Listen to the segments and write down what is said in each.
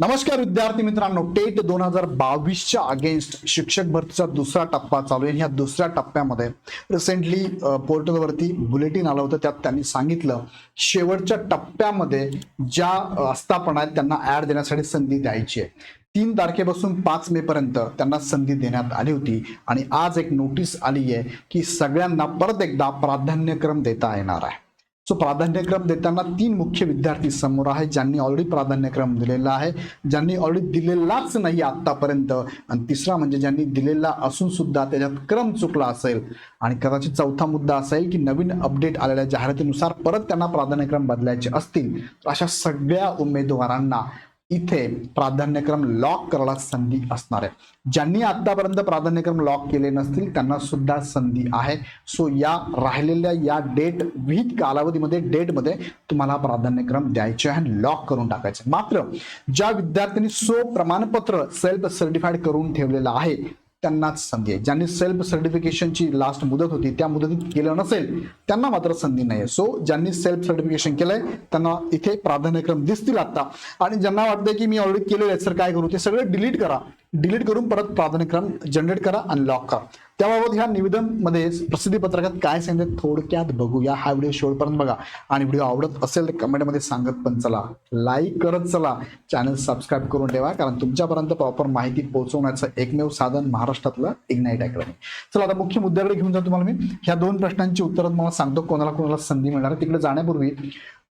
नमस्कार विद्यार्थी मित्रांनो टेट दोन हजार बावीसच्या अगेन्स्ट शिक्षक भरतीचा दुसरा टप्पा चालू आहे. ह्या दुसऱ्या टप्प्यामध्ये रिसेंटली पोर्टलवरती बुलेटिन आलं होतं. त्यात त्यांनी सांगितलं शेवटच्या टप्प्यामध्ये ज्या आस्थापना आहेत त्यांना ऍड देण्यासाठी संधी द्यायची आहे. तीन तारखेपासून पाच मे पर्यंत त्यांना संधी देण्यात आली होती. आणि आज एक नोटीस आली आहे की सगळ्यांना परत एकदा प्राधान्यक्रम देता येणार आहे. सो प्राधान्यक्रम देताना तीन मुख्य विद्यार्थी समोर आहेत ज्यांनी ऑलरेडी प्राधान्यक्रम दिलेला आहे. ज्यांनी ऑलरेडी दिलेलाच नाही आतापर्यंत. आणि तिसरा म्हणजे ज्यांनी दिलेला असून सुद्धा त्याच्यात क्रम चुकला असेल. आणि कदाचित चौथा मुद्दा असेल की नवीन अपडेट आलेल्या जाहिरातीनुसार परत त्यांना प्राधान्यक्रम बदलायचे असतील. तर अशा सगळ्या उमेदवारांना इथे प्राधान्यक्रम लॉक करायला संधी असणार आहे. ज्यांनी आतापर्यंत प्राधान्यक्रम लॉक केले नसतील त्यांना सुद्धा संधी आहे. सो या राहिलेल्या या डेट विहित कालावधीमध्ये डेटमध्ये तुम्हाला प्राधान्यक्रम द्यायचे आहे आणि लॉक करून टाकायचे. मात्र ज्या विद्यार्थ्यांनी सो प्रमाणपत्र सेल्फ सर्टिफाईड करून ठेवलेलं आहे त्यांनाच संधी आहे. ज्यांनी सेल्फ सर्टिफिकेशनची लास्ट मुदत होती त्या मुदतीत केलं नसेल त्यांना मात्र संधी नाही सो ज्यांनी सेल्फ सर्टिफिकेशन केलंय त्यांना इथे प्राधान्यक्रम दिसतील आता. आणि ज्यांना वाटतंय की मी ऑलरेडी केलेलं आहे सर काय करू? ते सगळं डिलीट करा. डिलीट करून परत प्राधान्यक्रम जनरेट करा आणि लॉक करा. त्याबाबत ह्या निवेदनमध्ये प्रसिद्धी पत्रकात काय सांगितलं थोडक्यात बघूया. हा व्हिडिओ शेवटपर्यंत बघा. आणि व्हिडिओ आवडत असेल तर कमेंटमध्ये सांगत पण चला. लाईक करत चला. चॅनल सबस्क्राईब करून ठेवा. कारण तुमच्यापर्यंत प्रॉपर माहिती पोहोचवण्याचं एकमेव साधन महाराष्ट्रातलं इग्नाईट अकॅडमी चला आता मुख्य मुद्द्याकडे घेऊन जातो तुम्हाला मी. ह्या दोन प्रश्नांची उत्तरं मला सांगतो. कोणाला कोणाला संधी मिळणार तिकडे जाण्यापूर्वी.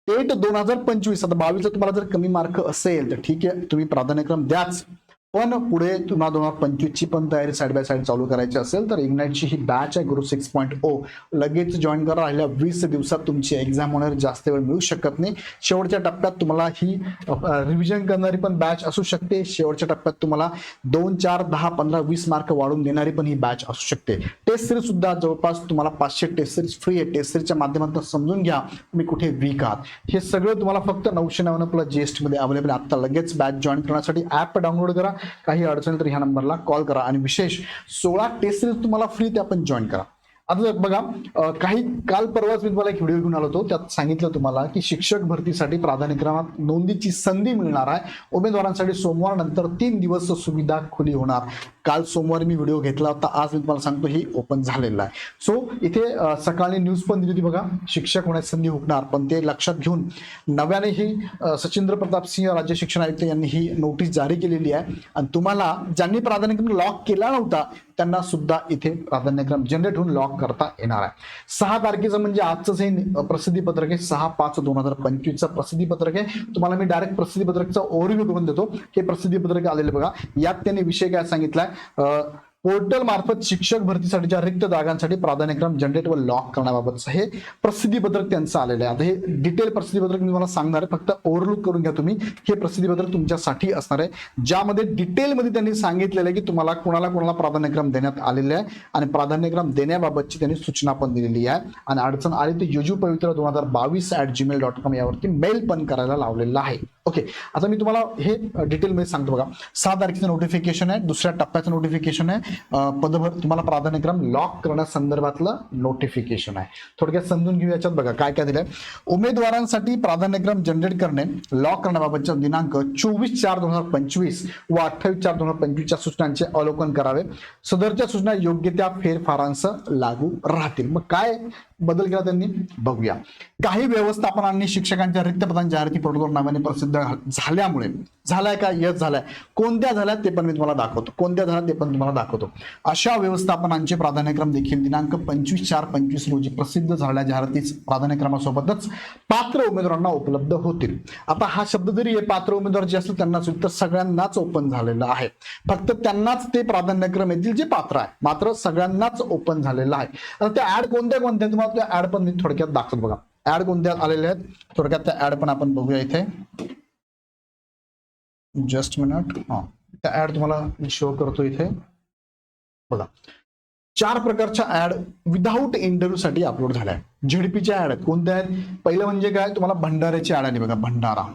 टेट दोन हजार पंचवीस आता बावीसला तुम्हाला जर कमी मार्क असेल तर ठीक आहे. तुम्ही प्राधान्यक्रम द्याच. पण पुढे तुम्हाला दोन हजार पंचवीसची पण तयारी साईड बाय साईड चालू करायची असेल तर इग्नाईटची ही बॅच आहे ग्रुप सिक्स पॉईंट ओ लगेच जॉईन करा राहिल्या वीस दिवसात तुमची एक्झाम होणार जास्त वेळ मिळू शकत नाही. शेवटच्या टप्प्यात तुम्हाला ही रिव्हिजन करणारी पण बॅच असू शकते. शेवटच्या टप्प्यात तुम्हाला दोन चार दहा पंधरा वीस मार्क वाढून देणारी पण ही बॅच असू शकते. टेस्ट सिरीज सुद्धा जवळपास तुम्हाला पाचशे टेस्ट सिरीज फ्री आहे. टेस्ट सिरीजच्या माध्यमातून समजून घ्या तुम्ही कुठे वीक आहात. हे सगळं तुम्हाला फक्त नऊशे नव्याण्णव प्लस जीएसटीमध्ये अवेलेबल आहे. आता लगेच बॅच जॉईन करण्यासाठी ॲप डाउनलोड करा. काही अडचण तर ह्या नंबरला कॉल करा. आणि विशेष सोळा टेस्ट सिरीज तुम्हाला फ्री त्या पण जॉईन करा. आता बघा काही काल परवाच मी तुम्हाला एक व्हिडिओ घेऊन आलो होतो त्यात सांगितलं तुम्हाला की शिक्षक भरतीसाठी प्राधान्यक्रमात नोंदीची संधी मिळणार आहे. उमेदवारांसाठी सोमवार नंतर तीन दिवस सुविधा खुली होणार. काल सोमवारी मी व्हिडिओ घेतला होता आज मी तुम्हाला सांगतो ही ओपन झालेला आहे. सो इथे सकाळी न्यूज पण दिली होती बघा शिक्षक होण्याची संधी हुकणार पण ते लक्षात घेऊन नव्याने ही सचिंद्र प्रताप सिंह राज्य शिक्षण आयुक्त यांनी ही नोटीस जारी केलेली आहे. आणि तुम्हाला ज्यांनी प्राधान्यक्रम लॉक केला नव्हता त्यांना सुद्धा इथे प्राधान्यक्रम जनरेट होऊन लॉक करता येणार आहे. सहा तारखेचं म्हणजे आजचं हे प्रसिद्धी पत्रक आहे. सहा पाच दोन हजार पंचवीसचं प्रसिद्धी पत्रक आहे. तुम्हाला मी डायरेक्ट प्रसिद्धी पत्रकचा ओव्हरव्ह्यू करून देतो. हे प्रसिद्धी पत्रक आलेले बघा. यात त्यांनी विषय काय सांगितलाय? अं, पोर्टल मार्फत शिक्षक भरतीसाठीच्या रिक्त जागांसाठी प्राधान्यक्रम जनरेट व लॉक करण्याबाबतचं हे प्रसिद्धीपत्रक त्यांचं आलेलं आहे. आता हे डिटेल प्रसिद्धीपत्रक मी तुम्हाला सांगणार आहे. फक्त ओव्हरलुक करून घ्या तुम्ही. हे प्रसिद्धीपत्रक तुमच्यासाठी असणार आहे. ज्यामध्ये डिटेलमध्ये त्यांनी सांगितलेलं आहे की तुम्हाला कोणाला कोणाला प्राधान्यक्रम देण्यात आलेले आहे आणि प्राधान्यक्रम देण्याबाबतची त्यांनी सूचना पण दिलेली आहे. आणि अडचण आली तर युजू पवित्र दोन हजार बावीस ॲट जीमेल डॉट कॉम यावरती मेल पण करायला लावलेला आहे. ओके आता मी तुम्हाला हे डिटेलमध्ये सांगतो बघा. सात तारखेचं नोटिफिकेशन आहे दुसऱ्या टप्प्याचं नोटिफिकेशन आहे. पदभर तुम्हाला प्राधान्यक्रम लॉक करण्यासंदर्भातलं नोटिफिकेशन आहे. थोडक्यात समजून घेऊ याच्यात बघा काय काय दिलंय. उमेदवारांसाठी प्राधान्यक्रम जनरेट करणे लॉक करण्याबाबतच्या दिनांक चोवीस चार दोन हजार पंचवीस व अठ्ठावीस चार दोन हजार पंचवीसच्या सूचनांचे अवलोकन करावे. सदरच्या सूचना योग्य त्या फेरफारांसह लागू राहतील. मग काय बदल केला त्यांनी? बघूया. काही व्यवस्थापनांनी शिक्षकांच्या रिक्त पदांच्या जाहिराती प्रोटोकॉल नावाने प्रसिद्ध झाल्यामुळे झालाय का? यश झालाय. कोणत्या झाल्या ते पण मी तुम्हाला दाखवतो. कोणत्या झाल्या ते पण तुम्हाला दाखवतो. अशा व्यवस्थापनांचे प्राधान्यक्रम देखील दिनांक पंचवीस चार पंचवीस रोजी प्रसिद्ध झालेल्या जाहिराती प्राधान्यक्रमासोबतच पात्र उमेदवारांना उपलब्ध होतील. आता हा शब्द जरी हे पात्र उमेदवार जे असतील त्यांनाच होईल तर सगळ्यांनाच ओपन झालेलं आहे. फक्त त्यांनाच ते प्राधान्यक्रम येतील जे पात्र आहे. मात्र सगळ्यांनाच ओपन झालेलं आहे. आता त्या ऍड कोणत्या कोणत्या? तुम्हाला त्या ऍड पण मी थोडक्यात दाखवतो बघा. ऍड कोणत्या आलेल्या आहेत. थोडक्यात त्या ऍड पण आपण बघूया इथे. जस्ट मिनिट हा. त्या ऍड तुम्हाला शो करतो इथे. बघा. चार प्रकारच्या ऍड विदाऊट इंटरव्ह्यू साठी अपलोड झाल्या. आहेत झेडपीच्या ऍड आहेत. कोणत्या आहेत? पहिलं म्हणजे काय? तुम्हाला भंडाऱ्याची ऍड आली बघा. भंडारा.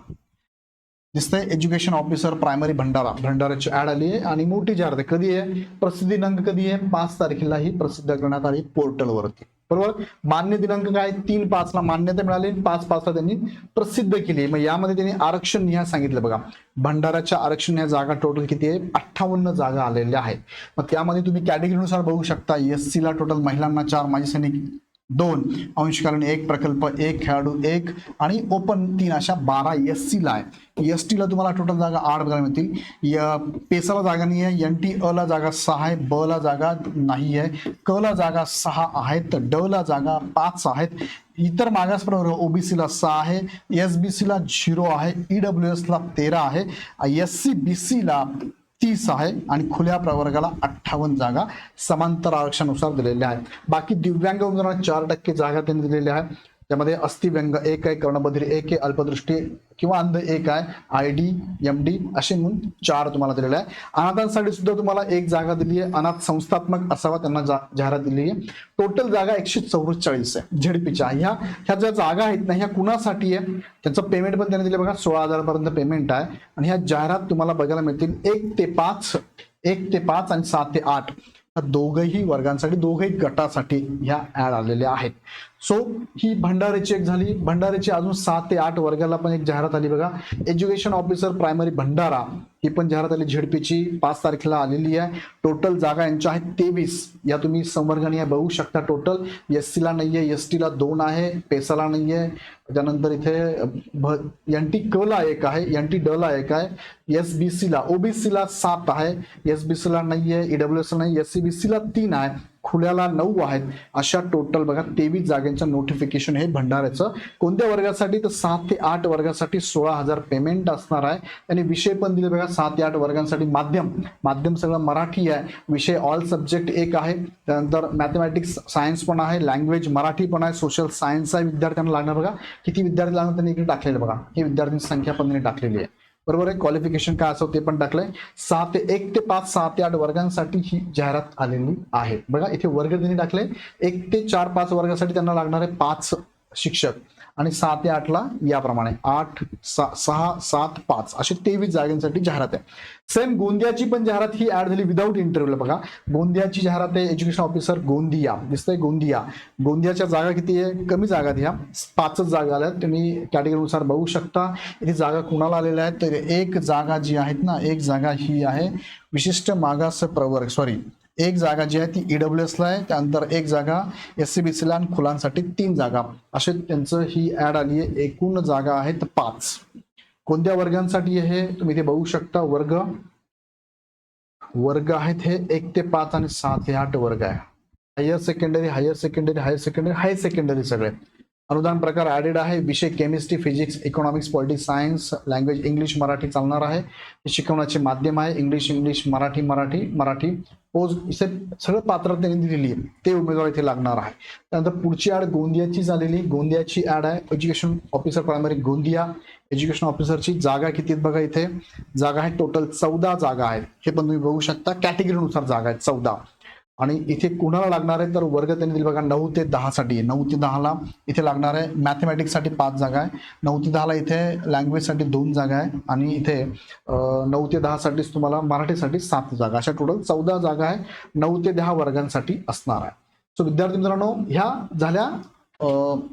दिसतंय एज्युकेशन ऑफिसर प्रायमरी भंडारा. भंडाराची ऍड आली आहे आणि मोठी जाहिरात आहे. कधी आहे? प्रसिद्धी नंग कधी आहे? पाच तारखेला ही प्रसिद्ध करण्यात आली पोर्टलवरती बरोबर? मान्य दिनांक काय? तीन पाचला मान्यता मिळाली पाच पाचला त्यांनी प्रसिद्ध केली. मग यामध्ये त्यांनी आरक्षण निहाय सांगितलं बघा. भंडाराच्या आरक्षण ह्या जागा टोटल किती आहे? अठ्ठावन्न जागा आलेल्या आहेत. मग त्यामध्ये तुम्ही कॅटेगरीनुसार बघू शकता. एस सी ला टोटल महिलांना चार माजी सैनिक दोन अंशकालीन एक प्रकल्प एक खेळाडू एक आणि ओपन तीन अशा बारा एस सीला आहे. एस टीला तुम्हाला टोटल जागा आठ बघायला मिळतील. य- पेसाला जागा नाही आहे एन टी अला जागा सहा आहे ब ला जागा नाही आहे क ला जागा सहा आहेत ड ला जागा पाच आहेत. इतर मागास प्रवर्ग ओबीसीला सहा आहे एस बी सीला झिरो आहे ईडब्ल्यू डब्ल्यू एसला तेरा आहे. एस सी बी सीला तीस आहे आणि खुल्या प्रवर्गाला अठ्ठावन्न जागा. समांतर आरक्षणानुसार दिलेल्या आहेत. बाकी दिव्यांग उमेदवारांना चार टक्के जागा त्यांनी दिलेल्या आहेत. त्यामध्ये अस्थिव्यंग एक आहे कर्णबधिर एक आहे अल्पदृष्टी किंवा अंध एक आहे आय डी एम डी असे म्हणून चार तुम्हाला दिलेले आहे. अनाथांसाठी सुद्धा तुम्हाला एक जागा दिली आहे अनाथ संस्थात्मक असावा त्यांना जा- जाहिरात दिली आहे. टोटल जागा एकशे चौवेचाळीस आहे झेडपीच्या. ह्या ह्या ज्या जागा आहेत ना ह्या कुणासाठी आहे? त्यांचं पेमेंट पण त्यांनी दिले बघा सोळा हजारापर्यंत पेमेंट आहे. आणि ह्या जाहिरात तुम्हाला बघायला मिळतील एक ते पाच एक ते पाच आणि सात ते आठ. दोघही वर्गांसाठी दोघही गटासाठी ह्या ऍड आलेल्या आहेत. सो ही भंडारेची एक झाली. भंडारेची अजून सात ते आठ वर्गाला पण एक जाहिरात आली बघा. Education officer primary Bhandara. ही पण जाहिरात आली. झेडपीची पाच तारखेला आलेली आहे. टोटल जागा यांच्या आहेत तेवीस. या तुम्ही संवर्गाने या बघू शकता टोटल एस नाही आहे एस टीला दोन आहे पेसाला आहे त्यानंतर इथे एन टी क ला एक आहे एन टी ड ला एक आहे. एस बी सीला ओबीसीला सात आहे. एस बी सीला नाही आहे ईडब्ल्यू एस नाही एस सी बी सीला तीन आहे. खुल्याला नऊ आहेत. अशा टोटल बघा तेवीस जागांचं नोटिफिकेशन हे भंडाऱ्याचं. कोणत्या वर्गासाठी? तर सात ते आठ वर्गासाठी सोळा हजार पेमेंट असणार आहे. आणि विषय पण दिले बघा सात ते आठ वर्गांसाठी माध्यम. माध्यम सगळं मराठी आहे. विषय ऑल सब्जेक्ट एक आहे. त्यानंतर मॅथमॅटिक्स सायन्स पण आहे. लँग्वेज मराठी पण आहे. सोशल सायन्स आहे. विद्यार्थ्यांना लागणार बघा. किती विद्यार्थी लागणार त्यांनी इकडे टाकलेलं बघा. ही विद्यार्थ्यांची संख्या पण त्यांनी टाकलेली आहे. बरोबर आहे? क्वालिफिकेशन काय असं ते पण टाकलंय. सहा ते एक ते पाच सहा ते आठ वर्गांसाठी ही जाहिरात आलेली आहे. बघा इथे वर्ग त्यांनी टाकले एक ते चार पाच वर्गासाठी त्यांना लागणारे पाच शिक्षक. आणि सहा ते आठला याप्रमाणे आठ सा- सहा सात पाच असे तेवीस जागांसाठी जाहिरात आहे. सेम गोंदियाची पण जाहिरात ही ऍड झाली विदाऊट इंटरव्ह्यूला बघा गोंदियाची जाहिरात आहे एज्युकेशन ऑफिसर गोंदिया. दिसतंय गोंदिया. गोंदियाच्या जागा किती आहे? कमी जागा आहेत ह्या पाचच जागा आल्या. आहेत तुम्ही कॅटेगरीनुसार बघू शकता. इथे जागा कुणाला आलेल्या आहेत? तर एक जागा जी आहेत ना एक जागा ही आहे विशिष्ट मागास प्रवर्ग सॉरी एक जागा जी आहे ती ईडब्ल्यू ला आहे. त्यानंतर एक जागा एस सी बी सीला आणि खुलांसाठी तीन जागा. असे त्यांचं ही ऍड आली आहे. एकूण जागा आहेत पाच. कोणत्या वर्गांसाठी हे तुम्ही इथे बघू शकता वर्ग. वर्ग आहेत हे एक ते पाच आणि सात हे आठ वर्ग आहे. Higher secondary higher secondary higher secondary higher secondary सगळे. अनुदान प्रकार ॲडेड आहे. विषय chemistry physics economics politics science language English Marathi चालणार आहे. हे शिकवण्याचे माध्यम आहे. इंग्लिश इंग्लिश मराठी मराठी मराठी पोज इथे सगळं पात्र त्यांनी दिलेली आहे. ते उमेदवार इथे लागणार आहे. त्यानंतर पुढची ॲड गोंदियाची झालेली गोंदियाची ॲड आहे. Education officer primary Gondia. Education ऑफिसरची जागा किती आहेत बघा इथे? जागा आहे टोटल चौदा जागा आहेत. हे पण तुम्ही बघू शकता. कॅटेगरीनुसार जागा आहेत चौदा. आणि इथे कुणाला लागणार आहे? तर वर्ग त्यांनी दिले बघा नऊ ते दहा साठी नऊ ते दहाला इथे लागणार आहे. मॅथमॅटिक्ससाठी पाच जागा आहे. नऊ ते दहाला इथे लँग्वेजसाठी दोन जागा आहे. आणि इथे नऊ ते दहासाठीच तुम्हाला मराठीसाठी सात जागा. अशा टोटल चौदा जागा आहे. नऊ ते दहा वर्गांसाठी असणार आहे. सो विद्यार्थी मित्रांनो ह्या झाल्या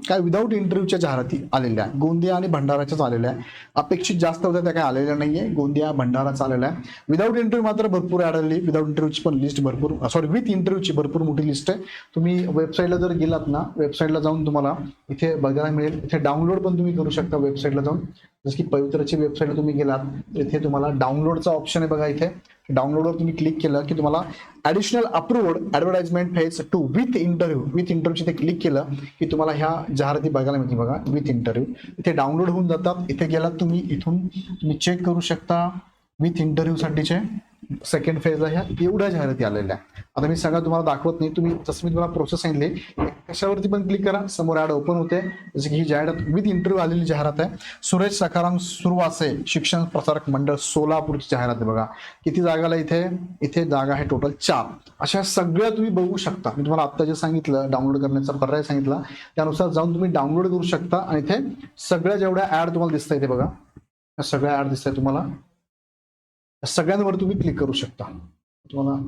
काय विदाऊट इंटरव्ह्यूच्या जाहिराती आलेल्या आहे गोंदिया आणि भंडाराच्याच आलेल्या आहे अपेक्षित जास्त होत्या त्या काय आलेल्या नाहीये. गोंदिया भंडाराचा आलेला आहे. विदाऊट इंटरव्ह्यू मात्र भरपूर ऍड आलेली विदाऊट इंटरव्ह्यूची पण लिस्ट भरपूर सॉरी विथ इंटरव्ह्यूची भरपूर मोठी लिस्ट आहे. तुम्ही वेबसाईटला जर गेलात ना वेबसाईटला जाऊन तुम्हाला इथे बघायला मिळेल. इथे डाउनलोड पण तुम्ही करू शकता वेबसाईटला जाऊन. जसं की पवित्रची वेबसाईटला तुम्ही गेलात इथे तुम्हाला डाउनलोडचा ऑप्शन आहे बघा इथे. डाउनलोडवर तुम्ही क्लिक केलं की तुम्हाला additional approved advertisement phase two with interview with interview इथे क्लिक केलं की तुम्हाला ह्या जाहिराती बघायला मिळतील बघा विथ इंटरव्ह्यू इथे डाउनलोड होऊन जातात. इथे गेलात तुम्ही इथून तुम्ही चेक करू शकता विथ इंटरव्ह्यूसाठीचे सेकंड फेजला ह्या. एवढ्या जाहिराती आलेल्या. आहे आता मी सगळं तुम्हाला दाखवत नाही. तुम्ही जसं मी तुम्हाला प्रोसेस सांगितले कशावरती पण क्लिक करा. समोर ऍड ओपन होते. जसं की ही जाहिरात विथ इंटरव्ह्यू आलेली जाहिरात आहे. सुरेश सखाराम सुरवासे शिक्षण प्रसारक मंडळ सोलापूरची जाहिरात आहे बघा. किती जागाला इथे? इथे जागा आहे टोटल चार. अशा सगळ्या तुम्ही बघू शकता. मी तुम्हाला आत्ता जे सांगितलं डाउनलोड करण्याचा पर्याय सांगितला त्यानुसार जाऊन तुम्ही डाउनलोड करू शकता. आणि इथे सगळ्या जेवढ्या ऍड तुम्हाला दिसत इथे बघा. सगळ्या ऍड दिसत तुम्हाला. सगळ्यांवर तुम्ही क्लिक करू शकता. तुम्हाला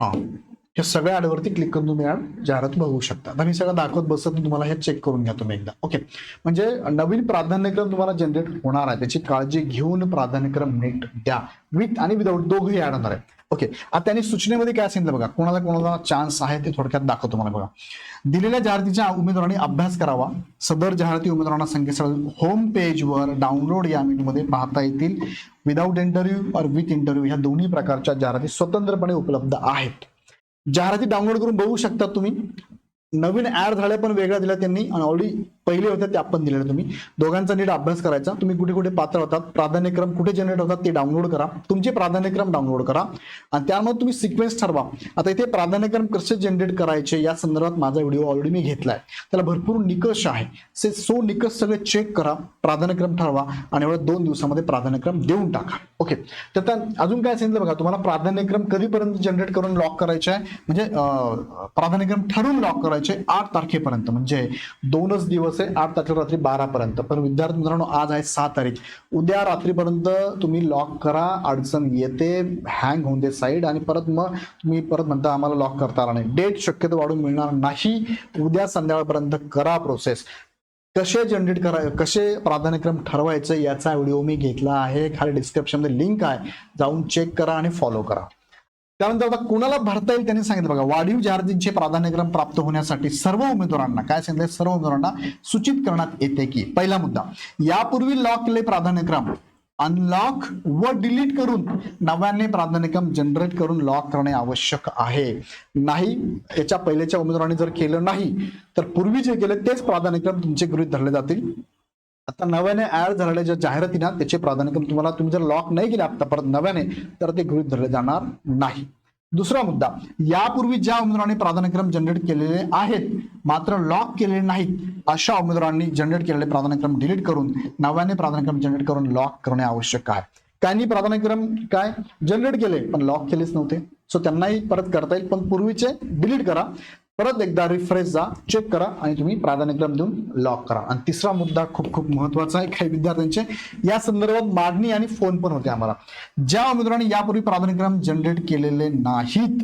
हां. या सगळ्या ऍडवरती क्लिक करून तुम्ही जाहिरात बघू शकता. आता मी सगळं दाखवत बसत तुम्हाला हे चेक करून घ्या तुम्ही एकदा. ओके म्हणजे नवीन प्राधान्यक्रम तुम्हाला जनरेट होणार आहे. त्याची काळजी घेऊन प्राधान्यक्रम नीट द्या. विथ आणि विदाऊट दोघंही ऍड होणार आहे ओके आता त्यांनी सूचनेमध्ये काय सांगितलं बघा? कोणाला कोणाला चान्स आहे ते थोडक्यात दाखवतो मला बघा. दिलेल्या जाहिरातीच्या उमेदवारांनी अभ्यास करावा. सदर जाहिराती उमेदवारांना संकेतस्थळ होम पेजवर डाउनलोड या मध्ये पाहता येतील. विदाऊट इंटरव्ह्यू और विथ इंटरव्ह्यू ह्या दोन्ही प्रकारच्या जाहिराती स्वतंत्रपणे उपलब्ध आहेत. जाहिराती डाउनलोड करून बघू शकता तुम्ही. नवीन ऍड झाल्या पण वेगळ्या दिल्या त्यांनी आणि ऑलरेडी पहिले होते ते आपण दिलेले तुम्ही. दोघांचा नीट अभ्यास करायचा. तुम्ही कुठे कुठे पात्र होतात प्राधान्यक्रम कुठे जनरेट होतात ते डाउनलोड करा. तुमचे प्राधान्यक्रम डाउनलोड करा. आणि त्यामध्ये तुम्ही सिक्वेन्स ठरवा. आता इथे प्राधान्यक्रम कसे जनरेट करायचे या संदर्भात माझा व्हिडिओ ऑलरेडी मी घेतलाय. त्याला भरपूर निकष आहे. से सो निकष सगळे चेक करा प्राधान्यक्रम ठरवा आणि एवढ्या दोन दिवसामध्ये प्राधान्यक्रम देऊन टाका. ओके तर त्या अजून काय सांगितलं बघा तुम्हाला प्राधान्यक्रम कधीपर्यंत जनरेट करून लॉक करायचे आहे? म्हणजे प्राधान्यक्रम ठरवून लॉक करायचे आठ तारखेपर्यंत. म्हणजे दोनच दिवस आहे आठ तारखेला रात्री बारा पर्यंत पण विद्यार्थी मित्रांनो आज आहे सहा तारीख. उद्या रात्रीपर्यंत तुम्ही लॉक करा अडचण येते हँग होऊन दे साईड आणि परत मग तुम्ही परत म्हणता आम्हाला लॉक करता आला नाही. डेट शक्यतो वाढून मिळणार नाही. उद्या संध्याकाळपर्यंत करा प्रोसेस कसे जनरेट करा कसे प्राधान्यक्रम ठरवायचे याचा व्हिडिओ मी घेतला आहे. खाली डिस्क्रिप्शनमध्ये लिंक आहे. जाऊन चेक करा आणि फॉलो करा. त्यानंतर आता कुणाला भरता येईल त्यांनी सांगितलं बघा वाढीव जाहिरातींचे प्राधान्यक्रम प्राप्त होण्यासाठी सर्व उमेदवारांना काय सांगितलं सर्व उमेदवारांना सूचित करण्यात येते की पहिला मुद्दा यापूर्वी लॉक केले प्राधान्यक्रम अनलॉक व डिलीट करून नव्याने प्राधान्यक्रम जनरेट करून लॉक करणे आवश्यक आहे. नाही याच्या पहिल्याच्या उमेदवारांनी जर केलं नाही तर पूर्वी जे केले तेच प्राधान्यक्रम तुमचे गृहीत धरले जातील. आता नव्याने ऍड झालेल्या ज्या जाहिराती ना त्याचे प्राधान्यक्रम तुम्हाला तुम्ही जर लॉक नाही केले आता परत नव्याने तर ते गृहीत धरले जाणार नाही. दुसरा मुद्दा यापूर्वी ज्या उमेदवारांनी प्राधान्यक्रम जनरेट केलेले आहेत मात्र लॉक केलेले नाहीत अशा उमेदवारांनी जनरेट केलेले प्राधान्यक्रम डिलीट करून नव्याने प्राधान्यक्रम जनरेट करून लॉक करणे आवश्यक आहे. काहींनी प्राधान्यक्रम काय जनरेट केले पण लॉक केलेच नव्हते. सो त्यांनाही परत करता येईल पण पूर्वीचे डिलीट करा. परत एकदा रिफ्रेश जा चेक करा आणि तुम्ही प्राधान्यक्रम देऊन लॉक करा. आणि तिसरा मुद्दा खूप खूप महत्त्वाचा आहे काही विद्यार्थ्यांचे. या संदर्भात मागणी आणि फोन पण होते आम्हाला. ज्या उमेदवारांनी यापूर्वी प्राधान्यक्रम जनरेट केलेले नाहीत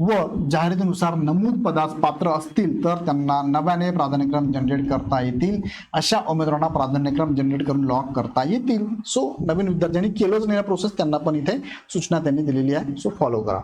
व जाहिरातीनुसार नमूद पदास पात्र असतील तर त्यांना नव्याने प्राधान्यक्रम जनरेट करता येतील. अशा उमेदवारांना प्राधान्यक्रम जनरेट करून लॉक करता येतील. सो नवीन विद्यार्थ्यांनी केलंच नाही प्रोसेस त्यांना पण इथे सूचना त्यांनी दिलेली आहे. सो फॉलो करा.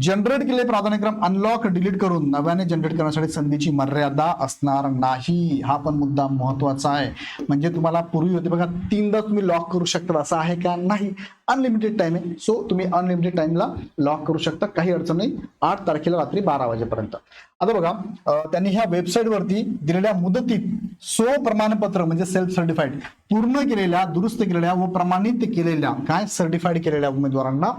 जनरेट केले प्राधान्यक्रम अनलॉक डिलीट करून नव्याने जनरेट करण्यासाठी संधीची मर्यादा असणार नाही. हा पण मुद्दा महत्त्वाचा आहे. म्हणजे तुम्हाला पूर्वी होते बघा तीनदा तुम्ही लॉक करू शकता असं आहे का? नाही. अनलिमिटेड टाइम आहे. सो तुम्ही अनलिमिटेड टाइमला लॉक करू शकता. काही अडचण नाही. आठ तारखेला रात्री बारा वाजेपर्यंत. आता बघा त्यांनी ह्या वेबसाईटवरती दिलेल्या मुदतीत सो प्रमाणपत्र म्हणजे सेल्फ सर्टिफाईड पूर्ण केलेल्या दुरुस्त केलेल्या व प्रमाणित केलेल्या काय? सर्टिफाईड केलेल्या उमेदवारांना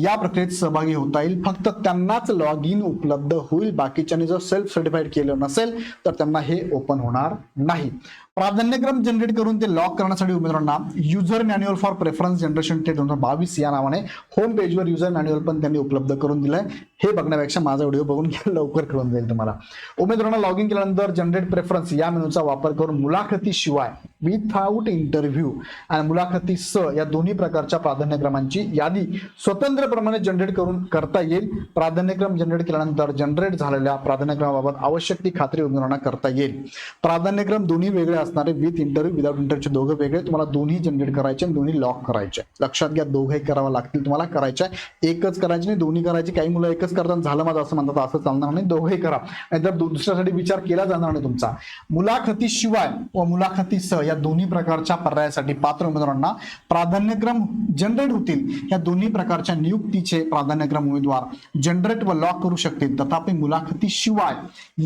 या प्रक्रियेत सहभागी होता येईल. फक्त त्यांनाच लॉग इन उपलब्ध होईल. बाकीच्यांनी जर सेल्फ सर्टिफाईड केलं नसेल तर त्यांना हे ओपन होणार नाही. प्राधान्यक्रम जनरेट करून ते लॉक करण्यासाठी उमेदवारांना user manual for preference generation ते दोन हजार बावीस या नावाने होम पेजवर युजर मॅन्युअल पण त्यांनी उपलब्ध करून दिलंय. हे बघण्यापेक्षा माझा व्हिडिओ बघून लवकर करून जाईल तुम्हाला. उमेदवारांना लॉग इन केल्यानंतर जनरेट प्रेफरन्स या मेनूचा वापर करून मुलाखतीशिवाय विथआउट इंटरव्ह्यू आणि मुलाखती स या दोन्ही प्रकारच्या प्राधान्यक्रमांची यादी स्वतंत्रप्रमाणे जनरेट करून करता येईल. प्राधान्यक्रम जनरेट केल्यानंतर जनरेट झालेल्या प्राधान्यक्रमाबाबत आवश्यक ती खात्री उमेदवारांना करता येईल. प्राधान्यक्रम दोन्ही वेगळे असणारे विथ इंटरव्ह्यू विदाउट इंटरव्ह्यूचे दोघं वेगळे. तुम्हाला दोन्ही जनरेट करायचे आणि दोन्ही लॉक करायचे. लक्षात घ्या दोघे करावं लागतील तुम्हाला करायचे एकच करायचे नाही दोन्ही करायचे. काही मुलं एकच करताना झालं माझं असं म्हणतात असं चालणार नाही. दोघे करा. नाहीतर दुसऱ्यासाठी विचार केला जाणार नाही तुमचा. मुलाखतीशिवाय व मुलाखतीसह या दोन्ही प्रकारच्या पर्यायासाठी पात्र उमेदवारांना प्राधान्यक्रम जनरेट होतील. या दोन्ही प्रकारच्या नियुक्तीचे प्राधान्यक्रम उमेदवार जनरेट व लॉक करू शकतील. तथापि मुलाखतीशिवाय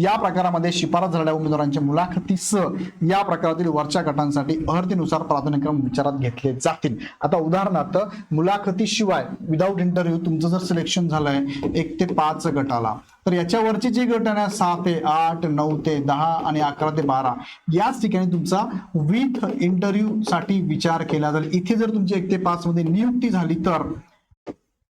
या प्रकारामध्ये शिफारस झालेल्या उमेदवारांच्या मुलाखतीसह या प्रकारातील वरच्या गटांसाठी अर्थीनुसार प्राधान्यक्रम विचारात घेतले जातील. आता उदाहरणार्थ मुलाखतीशिवाय विदाऊट इंटरव्ह्यू तुमचं जर सिलेक्शन झालंय एक ते पाच गटाला तर याच्यावरचे जे गट आहे? सहा ते आठ नऊ ते दहा आणि अकरा ते बारा. याच ठिकाणी तुमचा विथ इंटरव्ह्यू साठी विचार केला जाईल. इथे जर तुमची एक ते पाच मध्ये नियुक्ती झाली तर?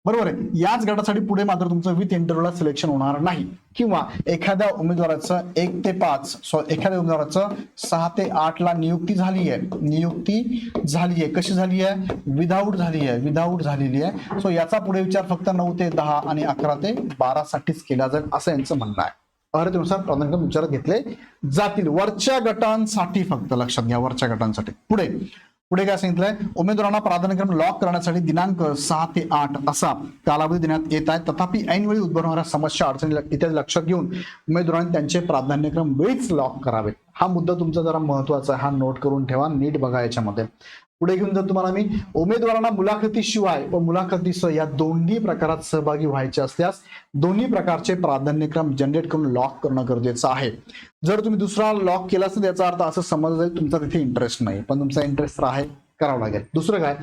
बरोबर आहे. याच गटासाठी पुढे मात्र तुमचं विथ इंटरव्ह्यूला सिलेक्शन होणार नाही. किंवा एखाद्या उमेदवाराचं एक ते पाच सॉ एखाद्या उमेदवाराचं सहा ते आठ ला नियुक्ती झाली आहे. नियुक्ती झाली आहे. कशी झाली आहे? विदाऊट झाली आहे. विदाऊट झालेली आहे. सो याचा पुढे विचार फक्त नऊ ते दहा आणि अकरा ते बारा साठीच केला जाईल असं यांचं म्हणणं आहे. अर्हतेनुसार प्राधान्यक्रम विचारात घेतले जातील. वरच्या गटांसाठी फक्त लक्षात घ्या. वरच्या गटांसाठी. पुढे. पुढे काय सांगितलंय? उमेदवारांना प्राधान्यक्रम लॉक करण्यासाठी दिनांक सहा ते आठ असा कालावधी देण्यात येत आहे. तथापि ऐनवेळी उद्भवणाऱ्या समस्या अडचणी इत्यादी लक्षात घेऊन उमेदवारांनी त्यांचे प्राधान्यक्रम वेळीच लॉक करावे. हा मुद्दा तुमचा जरा महत्त्वाचा आहे. हा नोट करून ठेवा. नीट बघा याच्यामध्ये. पुढे घेऊन जर तुम्हाला मी. उमेदवारांना मुलाखतीशिवाय व मुलाखतीसह या दोन्ही प्रकारात सहभागी व्हायचे असल्यास दोन्ही प्रकारचे प्राधान्यक्रम जनरेट करून लॉक करणं गरजेचं आहे. जर तुम्ही दुसरा लॉक केला असेल त्याचा अर्थ असं समजलं जाईल तुमचा तिथे इंटरेस्ट नाही. पण तुमचा इंटरेस्ट तर आहे करावं लागेल. दुसरं काय?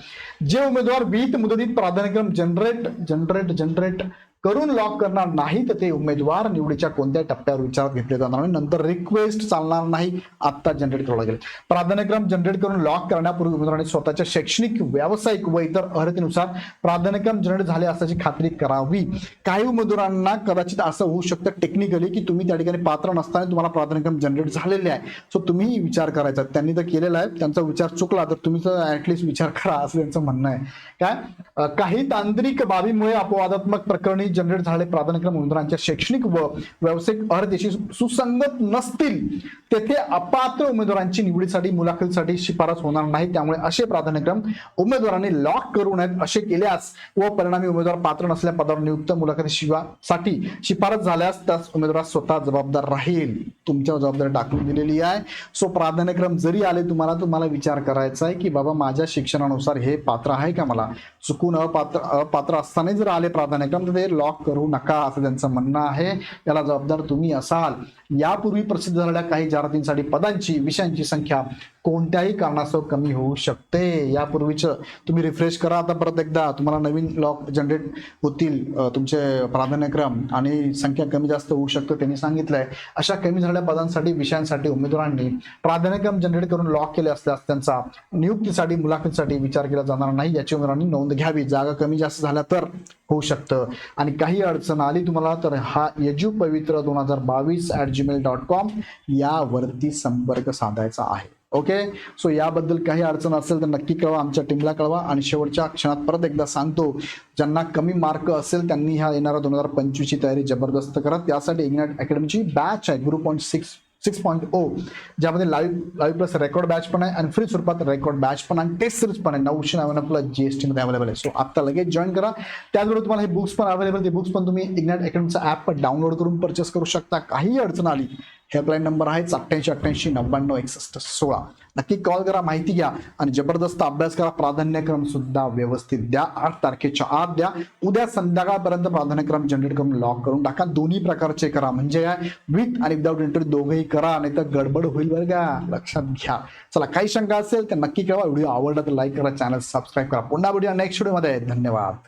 जे उमेदवार विहित मुदतीत प्राधान्यक्रम जनरेट जनरेट जनरेट करून लॉक करणार नाही तर ते उमेदवार निवडीच्या कोणत्या टप्प्यावर विचारात घेतले जाणार नाही. नंतर रिक्वेस्ट चालणार नाही आत्ता जनरेट करावं लागेल. प्राधान्यक्रम जनरेट करून लॉक करण्यापूर्वी उमेदवारांनी स्वतःच्या शैक्षणिक व्यावसायिक व इतर अर्हतेनुसार प्राधान्यक्रम जनरेट झाले असल्याची खात्री करावी. काही उमेदवारांना कदाचित असं होऊ शकतं टेक्निकली की तुम्ही त्या ठिकाणी पात्र नसताना तुम्हाला प्राधान्यक्रम जनरेट झालेले आहे. सो तुम्ही विचार करायचा. त्यांनी तर केलेला आहे. त्यांचा विचार चुकला तर तुम्ही तर ऍटलिस्ट विचार करा असं त्यांचं म्हणणं आहे. काय? काही तांत्रिक बाबीमुळे अपवादात्मक प्रकरणी जनरेट झाले प्राधान्यक्रम उमेदवारांच्या शैक्षणिक व व्यावसायिक अर्हतेशी सुसंगत नसतील तेथे अपात्र उमेदवारांची निवडीसाठी मुलाखतीसाठी शिफारस होणार नाही. त्यामुळे असे प्राधान्यक्रम उमेदवारांनी लॉक करू नयेत असे केल्यास व परिणामी उमेदवार पात्र नसल्या पदावर नियुक्त मुलाखती शिवासाठी शिफारस झाल्यास त्यास उमेदवार स्वतः जबाबदार राहील. तुमच्या जबाबदारी टाकून दिलेली आहे. सो प्राधान्यक्रम जरी आले तुम्हाला तुम्हाला विचार करायचा आहे की बाबा माझ्या शिक्षणानुसार हे पात्र आहे का मला? चुकून अपात्र अपात्र असताना जर आले प्राधान्यक्रम तर ते लॉक करू नका असं त्यांचं म्हणणं आहे. याला जबाबदार तुम्ही असाल. यापूर्वी प्रसिद्ध झालेल्या काही जाहिरातींसाठी पदांची विषयांची संख्या कोणत्याही कारणास्तव कमी होऊ शकते. यापूर्वीच तुम्ही रिफ्रेश करा आता परत एकदा. तुम्हाला नवीन लॉक जनरेट होतील तुमचे प्राधान्यक्रम आणि संख्या कमी जास्त होऊ शकतं त्यांनी सांगितलंय. अशा कमी झालेल्या पदांसाठी विषयांसाठी उमेदवारांनी प्राधान्यक्रम जनरेट करून लॉक केले असल्यास त्यांचा नियुक्तीसाठी मुलाखतीसाठी विचार केला जाणार नाही याची उमेदवारांनी नोंद घ्यावी. जागा कमी जास्त झाल्या तर होऊ शकतं. आणि काही अडचण आली तुम्हाला तर हा यजू पवित्र दोन हजार बावीस ॲट जीमेल डॉट कॉम यावरती संपर्क साधायचा आहे. ओके सो याबद्दल काही अडचण असेल तर नक्की कळवा आमच्या टीमला कळवा. आणि शेवटच्या क्षणात परत एकदा सांगतो ज्यांना कमी मार्क असेल त्यांनी ह्या येणाऱ्या दोन हजार पंचवीसची तयारी जबरदस्त करा. त्यासाठी इग्नाट अकॅडमीची बॅच आहे Guru point six six point O ज्यामध्ये live live plus record batch पण आहे आणि फ्री स्वरूपात रेकॉर्ड बॅच पण आणि टेस्ट सिरीज पण आहे नऊशे नव्याण्णव प्लस जीएसटी मध्ये अवेलेबल आहे. सो आता लगेच जॉईन करा. त्याचबरोबर तुम्हाला हे बुक्स पण अवेलेबल ते बुक्स पण तुम्ही इग्नाट अकॅडमीचा ॲप डाउनलोड करून परचेस करू शकता. काही अडचण आली हेल्पलाईन नंबर आहे अठ्ठ्याऐंशी अठ्ठ्याऐंशी नव्याण्णव एकसष्ट सोळा. नक्की कॉल करा माहिती घ्या आणि जबरदस्त अभ्यास करा. प्राधान्यक्रम सुद्धा व्यवस्थित द्या. आठ तारखेच्या आत द्या. उद्या संध्याकाळपर्यंत प्राधान्यक्रम जनरेट करून लॉक करून टाका. दोन्ही प्रकारचे करा. म्हणजे विथ आणि विदाऊट इंटरव्ह्यू दोघंही करा नाही तर गडबड होईल बरं का. लक्षात घ्या. चला काही शंका असेल तर नक्की कळवा. व्हिडिओ आवडला तर लाईक करा. चॅनल सबस्क्राईब करा. पुन्हा व्हिडिओ नेक्स्ट व्हिडिओमध्ये धन्यवाद.